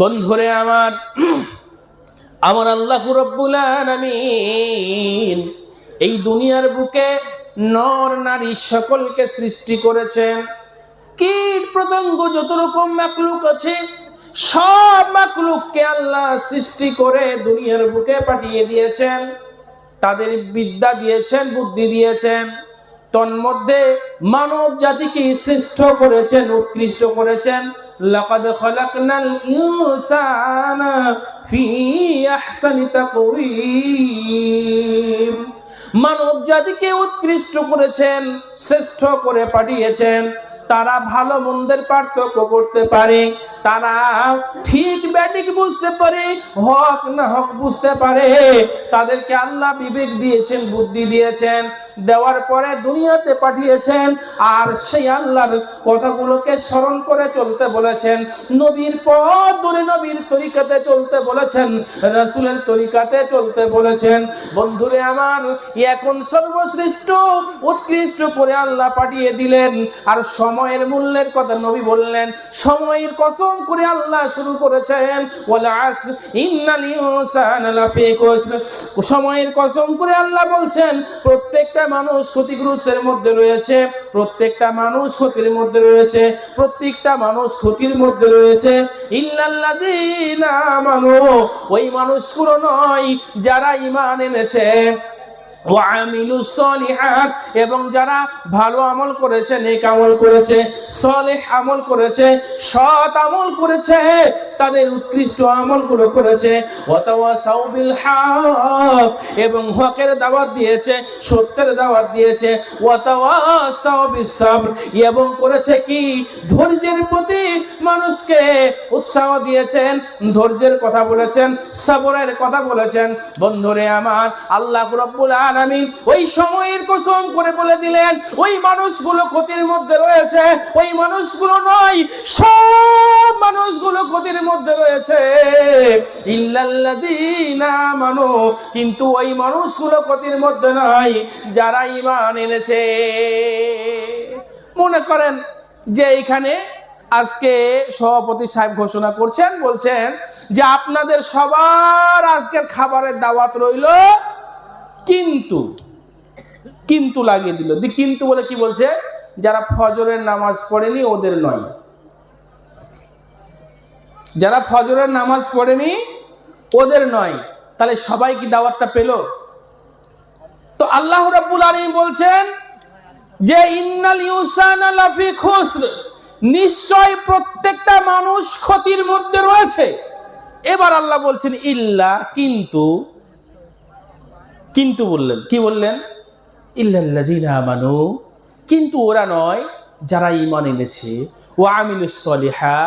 বন্ধুরে আমার আমার আল্লাহ এই দুনিয়ার বুকে নর নারী সকলকে সৃষ্টি করেছেন। কীট পতঙ্গ যত রকম মাকলুক আছে, সব মাকলুককে আল্লাহ সৃষ্টি করে দুনিয়ার বুকে পাঠিয়ে দিয়েছেন। তাদের বিদ্যা দিয়েছেন, বুদ্ধি দিয়েছেন। তন্মধ্যে মানব জাতিকে শ্রেষ্ঠ করেছেন, উৎকৃষ্ট করেছেন। লাকাদ খলাকনাল ইনসানা ফি আহসানি তাকওয়িম। মানব জাতিকে উৎকৃষ্ট করেছেন, শ্রেষ্ঠ করে পাঠিয়েছেন। তারা ভালো মন্দের পার্থক্য করতে পারে, তারা ঠিক ব্যাটিক বুঝতে পারে, হক না হক বুঝতে পারে। তাদেরকে আল্লাহ বিবেক দিয়েছেন, বুদ্ধি দিয়েছেন। দেওয়ার পরে দুনিয়াতে পাঠিয়েছেন, আর সেই আল্লাহর কথাগুলোকে স্মরণ করে চলতে বলেছেন। নবীর পথ ধরে নবীর তরিকাতে চলতে বলেছেন, রাসূলের তরিকাতে চলতে বলেছেন। বন্ধুরে আমার, এখন সর্বশ্রেষ্ঠ, উৎকৃষ্ট করে আল্লাহ পাঠিয়ে দিলেন, আর সময়ের মূল্যের কথা নবী বললেন, সময়ের কসম করে আল্লাহ শুরু করেছেন সময়ের কসম করে আল্লাহ বলছেন, প্রত্যেকটা মানুষ ক্ষতিগ্রস্তের মধ্যে রয়েছে, প্রত্যেকটা মানুষ ক্ষতির মধ্যে রয়েছে, প্রত্যেকটা মানুষ ক্ষতির মধ্যে রয়েছে। ইল্লাল্লাযীনা আমানু, ওই মানুষগুলো নয় যারা ঈমান এনেছে। এবং যারা ভালো আমল করেছে, নেক আমল করেছে, সলেহ আমল করেছে, সৎ আমল করেছে, তাদের উৎকৃষ্ট আমলগুলো করেছে। এবং হকের দাওয়াত দিয়েছে, সত্যের দাওয়াত দিয়েছে। এবং করেছে কি? ধৈর্যের প্রতি মানুষকে উৎসাহ দিয়েছেন, ধৈর্যের কথা বলেছেন, সবরের কথা বলেছেন। বন্ধুরে আমার, আল্লাহ রাব্বুল আলামিন ওই সময়ের কসম করে বলে দিলেন, ওই মানুষগুলো ক্ষতির মধ্যে রয়েছে, ওই মানুষগুলো নয়, সব মানুষগুলো ক্ষতির মধ্যে রয়েছে। ইল্লাল্লাযীনা আমানু, কিন্তু ওই মানুষগুলো ক্ষতির মধ্যে নয় যারা ঈমান এনেছে। মনে করেন যে এইখানে আজকে সভাপতি সাহেব ঘোষণা করছেন, বলছেন যে আপনাদের সবার আজকের খাবারের দাওয়াত রইল কিন্তু কিন্তু লাগিয়ে দিল। দি কিন্তু বলে কি বলছে? যারা ফজরের নামাজ পড়েনি ওদের নয়। যারা ফজরের নামাজ পড়েনি ওদের নয়। তাহলে সবাই কি দাওয়াতটা পেল? তো আল্লাহ রাব্বুল আলামিন বলছেন যে, ইন্নাল ইউসানা লাফি খুসর। নিশ্চয় প্রত্যেকটা মানুষ ক্ষতির মধ্যে রয়েছে। এবার আল্লাহ বলছেন, ইল্লা কিন্তু কিন্তু বললেন, কি বললেন? আমানু, কিন্তু ওরা নয় যারা ইমান এনেছে। ও আমিলুস সলিহা,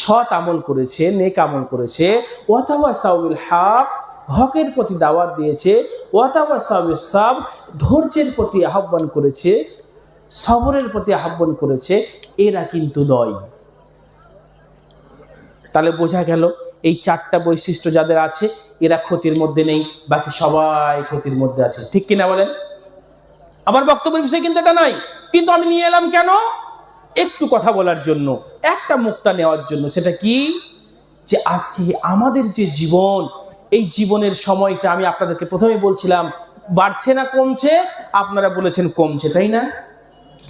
সৎ আমল করেছে, নেক আমল করেছে। ওয়াতাওয়াসাউ বিল হক হকের প্রতি দাওয়াত দিয়েছে। সাব ধৈর্যের প্রতি আহ্বান করেছে, সবরের প্রতি আহ্বান করেছে, এরা কিন্তু নয়। তাহলে বোঝা গেল এই চারটা বৈশিষ্ট্য যাদের আছে, এরা ক্ষতির মধ্যে নেই, বাকি সবাই ক্ষতির মধ্যে আছে। ঠিক কিনা বলেন? আমার বক্তব্যের বিষয় কিন্তু এটা নাই কিন্তু আমি নিয়ে এলাম কেন? একটু কথা বলার জন্য, একটা মুক্তা নেওয়ার জন্য। সেটা কি? যে আজকে আমাদের যে জীবন, এই জীবনের সময়টা আমি আপনাদেরকে প্রথমে বলছিলাম, বাড়ছে না কমছে? আপনারা বলেছেন কমছে, তাই না?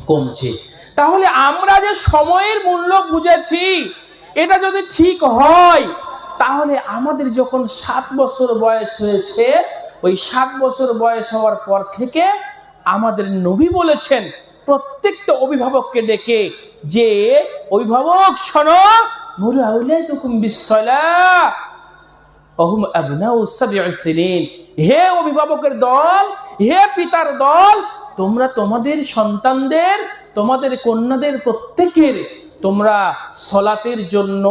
কমছে। তাহলে আমরা যে সময়ের মূল্য বুঝেছি, এটা যদি ঠিক হয় তাহলে আমাদের যখন সাত বছর বয়স হয়েছে, ওই সাত বছর বয়স হওয়ার পর থেকে আমাদের নবী বলেছেন, প্রত্যেকটা অভিভাবককে ডেকে যে, অভিভাবক, শোনো হে অভিভাবকের দল, হে পিতার দল, তোমরা তোমাদের সন্তানদের, তোমাদের কন্যাদের প্রত্যেকের, তোমরা সলাতের জন্য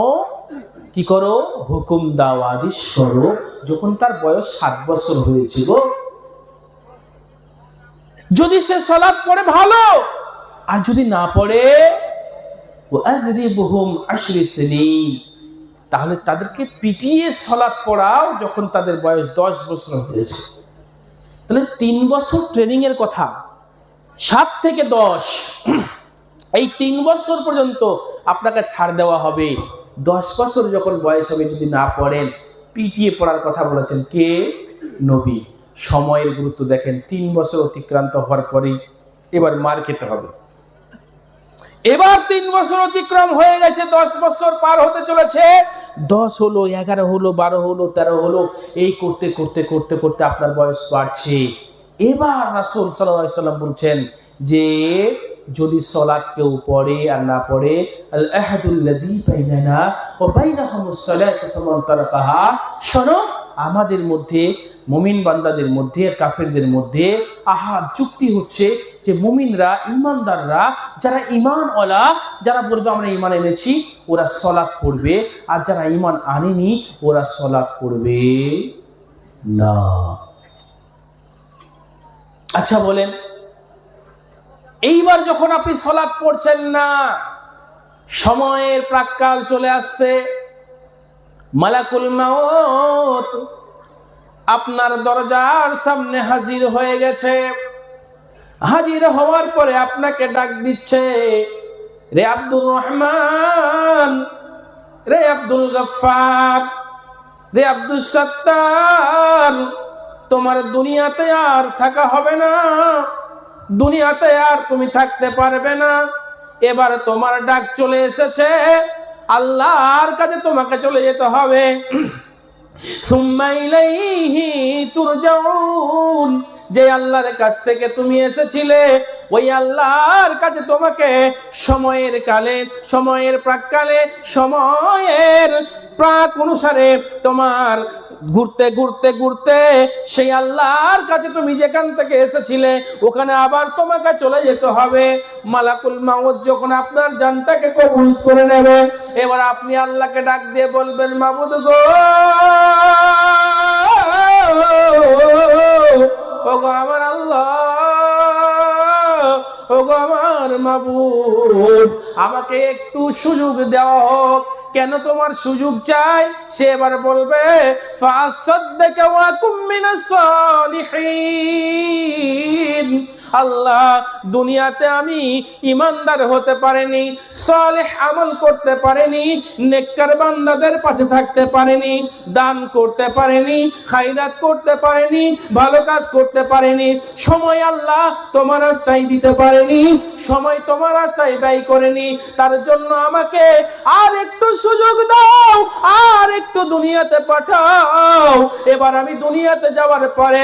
কি করো? হুকুম দাও, আদেশ করো, যখন তার বয়স সাত বছর হয়েছে গো যদি সে সলাৎ পড়ে ভালো, আর যদি না পড়ে তাহলে তাদেরকে পিটিয়ে সলাৎ পড়াও যখন তাদের বয়স দশ বছর হয়েছে। তাহলে তিন বছর ট্রেনিং এর কথা, সাত থেকে দশ, এই তিন বছর পর্যন্ত আপনাকে ছাড় দেওয়া হবে। দশ বছর যখন বয়স হবে, যদি না পড়েন, পিটিয়ে পড়ার কথা বলেছেন কে? নবী। সময়ের গুরুত্ব দেখেন, তিন বছর অতিক্রান্ত হওয়ার পরেই এবার মার খেতে হবে। এবার তিন বছর অতিক্রম হয়ে গেছে, দশ বছর পার হতে চলেছে। দশ হলো, এগারো হলো, বারো হলো, তেরো হলো, এই করতে করতে করতে করতে আপনার বয়স বাড়ছে। এবার রাসুল সাল্লাম বলছেন যে যদি সলাদ কেউ পড়ে আর না পড়ে আল সালাতু, ফামান তারাকাহা, শোনো, আমাদের মধ্যে, মুমিন বান্দাদের মধ্যে কাফেরদের মধ্যে আহা যুক্তি হচ্ছে যে মুমিনরা ইমানদাররা যারা ইমান ওলা যারা বলবে আমরা ইমান এনেছি, ওরা সলাপ পড়বে আর যারা ইমান আনেনি, ওরা সলাপ পড়বে না। আচ্ছা বলেন এইবার যখন আপনি সলাৎ পড়ছেন না, সময়ের প্রাককাল চলে আসছে। মালাকুল মাউত আপনার দরজার সামনে হাজির হয়ে গেছে। হাজির হওয়ার পরে আপনাকে ডাক দিচ্ছে, রে আব্দুর রহমান, রে আব্দুল গফফার, রে আব্দুল সত্তার, তোমার দুনিয়াতে আর থাকা হবে না। দুনিয়াতে আর তুমি থাকতে পারবে না। এবার তোমার ডাক চলে এসেছে। আল্লাহর কাছে তোমাকে চলে যেতে হবে। যে আল্লাহর কাছ থেকে তুমি এসেছিলে, ওই আল্লাহর কাছে তোমাকে সময়ের কালে, সময়ের প্রাককালে, সময়ের প্রাক অনুসারে তোমার ঘুরতে ঘুরতে ঘুরতে সেই আল্লাহর কাছে তুমি যেখান থেকে এসেছিলে, ওখানে আবার তোমাকে চলে যেতে হবে। মালাকুল মাউত যখন আপনার জানটাকে কবুল করে নেবে, এবার আপনি আল্লাহকে ডাক দিয়ে বলবেন, মাবুদ গো! ওগো আমার আল্লাহ, ওগো আমার মাবুদ, আমাকে একটু সুযোগ দেওয়া হোক। কেন তোমার সুযোগ চাই? সে এবার বলবে ফাসাদ্দাকা ওয়া কুম মিনাস সালিহিন। আল্লাহ, দুনিয়াতে আমি ইমানদার হতে পারিনি, সালেহ আমল করতে পারিনি, নেককার বান্দাদের পাশে থাকতে পারিনি, দান করতে পারিনি খাইরাত করতে পারিনি, ভালো কাজ করতে পারিনি, সময় আল্লাহ তোমার রাস্তায় দিতে পারেনি, সময় তোমার রাস্তায় ব্যয় করেনি, তার জন্য আমাকে আর একটু সুযোগ দাও, আর একটু দুনিয়াতে পাঠাও। এবার আমি দুনিয়াতে যাওয়ার পরে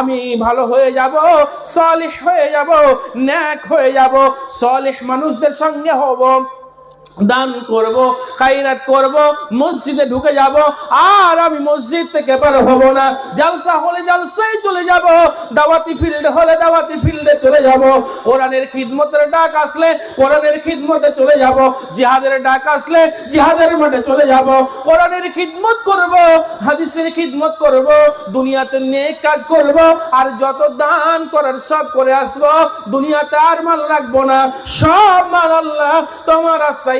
আমি ভালো হয়ে যাব, সলিহ হয়ে যাব, ন্যাক হয়ে যাব, সলিহ মানুষদের সঙ্গে হব। দান করব খাইরাত করব, মসজিদে ঢুকে যাব, আর আমি মসজিদ থেকে বের হব না। জালসা হলে জালসায় চলে যাব, দাওয়াতি ফিল্ড হলে দাওয়াতি ফিল্ডে চলে যাব। কোরআনের খিদমতের ডাক আসলে কোরআনের খিদমতে চলে যাব। জিহাদের ডাক আসলে জিহাদের মাঠে চলে যাব। কোরআনের খিদমত করব, হাদিসের খিদমত করব, দুনিয়াতে নেক কাজ করব, আর যত দান করার সব করে আসব। দুনিয়াতে আর মাল রাখব না। সব মাল আল্লাহ তোমার রাস্তায়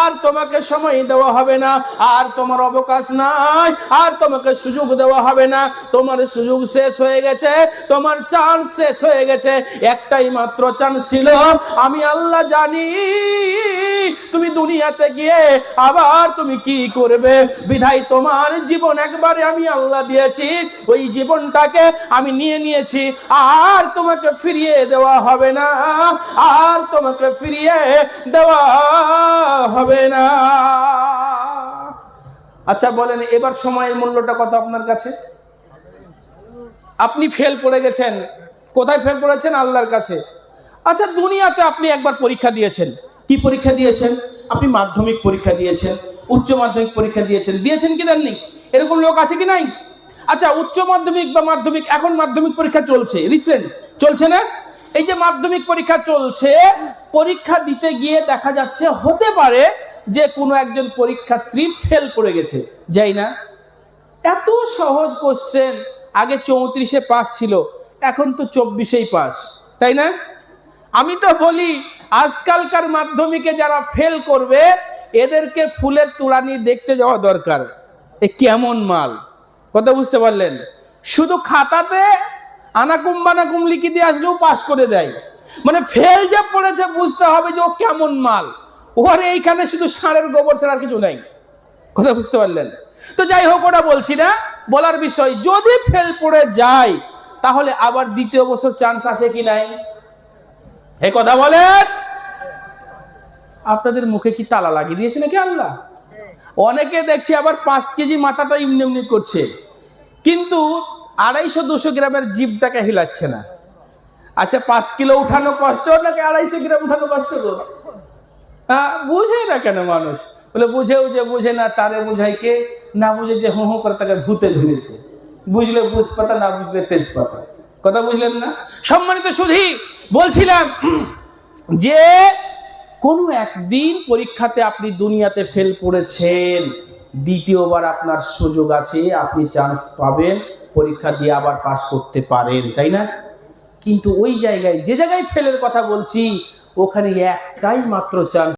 আর তোমাকে সময় দেওয়া হবে না, আর তোমার অবকাশ নাই, আর তোমাকে সুযোগ দেওয়া হবে না। তোমার সুযোগ শেষ হয়ে গেছে, তোমার চান্স শেষ হয়ে গেছে। একটাই মাত্র চান্স ছিল, আমি আল্লাহ জানি। তুমি দুনিয়াতে গিয়ে আবার তুমি কি করবে? বিধাই তোমার জীবন একবারে আমি আল্লাহ দিয়েছি। ওই জীবনটাকে আমি নিয়ে নিয়েছি। আর তোমাকে ফিরিয়ে দেওয়া হবে না। আর তোমাকে ফিরিয়ে দেওয়া হবে না। আচ্ছা বলেন, এবার সময়ের মূল্যটা কত আপনার কাছে? আপনি ফেল পড়ে গেছেন। কোথায় ফেল পড়েছেন? আল্লাহর কাছে। আচ্ছা দুনিয়াতে আপনি একবার পরীক্ষা দিয়েছেন। কি পরীক্ষা দিয়েছেন? আপনি মাধ্যমিক পরীক্ষা দিয়েছেন, উচ্চ মাধ্যমিক পরীক্ষা দিয়েছেন দিয়েছেন কি দেননি? এরকম লোক আছে কি নাই? আচ্ছা উচ্চ মাধ্যমিক বা মাধ্যমিক, এখন মাধ্যমিক পরীক্ষা চলছে রিসেন্ট চলছে না? এই যে মাধ্যমিক পরীক্ষা চলছে, পরীক্ষা দিতে গিয়ে দেখা যাচ্ছে, হতে পারে যে কোনো একজন পরীক্ষার্থী ফেল করে গেছে। যাই না? এত সহজ কোশ্চেন আগে চৌত্রিশে পাস ছিল, এখন তো চব্বিশেই পাস তাই না? আমি তো বলি আজকালকার মাধ্যমিকে যারা ফেল করবে, এদেরকে ফুলের তোড়ানি দেখতে যাওয়া দরকার। এ কেমন মাল? কথা বুঝতে পারলেন? শুধু খাতাতে আনাকুম বানাকুম লিখে দিয়ে আসলেও পাশ করে দেয়। মানে ফেল যে পড়েছে, বুঝতে হবে যে ও কেমন মাল। ওর এইখানে শুধু ষাঁড়ের গোবর ছাড়া কিছু নেই। কথা বুঝতে পারলেন? তো যাই হোক, ওটা বলছি না। বলার বিষয়, যদি ফেল পড়ে যায়, তাহলে আবার দ্বিতীয় বছর চান্স আছে কি নাই? এ কথা বলেন। আপনাদের মুখে কি তালা লাগিয়ে দিয়েছে নাকি আল্লাহ? অনেকে দেখছি আবার পাঁচ কেজি মাথাটা এমনি এমনি করছে। কিন্তু আড়াইশো দুশো গ্রামের জীবটাকে হিলাচ্ছে না। আচ্ছা পাঁচ কিলো উঠানো কষ্ট নাকি আড়াইশো গ্রাম উঠানো কষ্ট গো? হ্যাঁ বুঝে না কেন মানুষ? বলে, বুঝেও যে বুঝে না, তারে বুঝাই কে? না বুঝে যে হো হো করে তাকে ভূতে ধরেছে বুঝলে বুঝপাতা, না বুঝলে তেজপাতা। কথা বুঝলেন না? সম্মানিত সুধী, বলছিলাম, যে কোনো একদিন পরীক্ষাতে আপনি দুনিয়াতে ফেল পড়েছেন, দ্বিতীয়বার আপনার সুযোগ আছে, আপনি চান্স পাবেন, পরীক্ষা দিয়ে আবার পাশ করতে পারেন, তাই না? কিন্তু ওই জায়গায়, যে জায়গায় ফেলের কথা বলছি, ওখানে একটাই মাত্র চান্স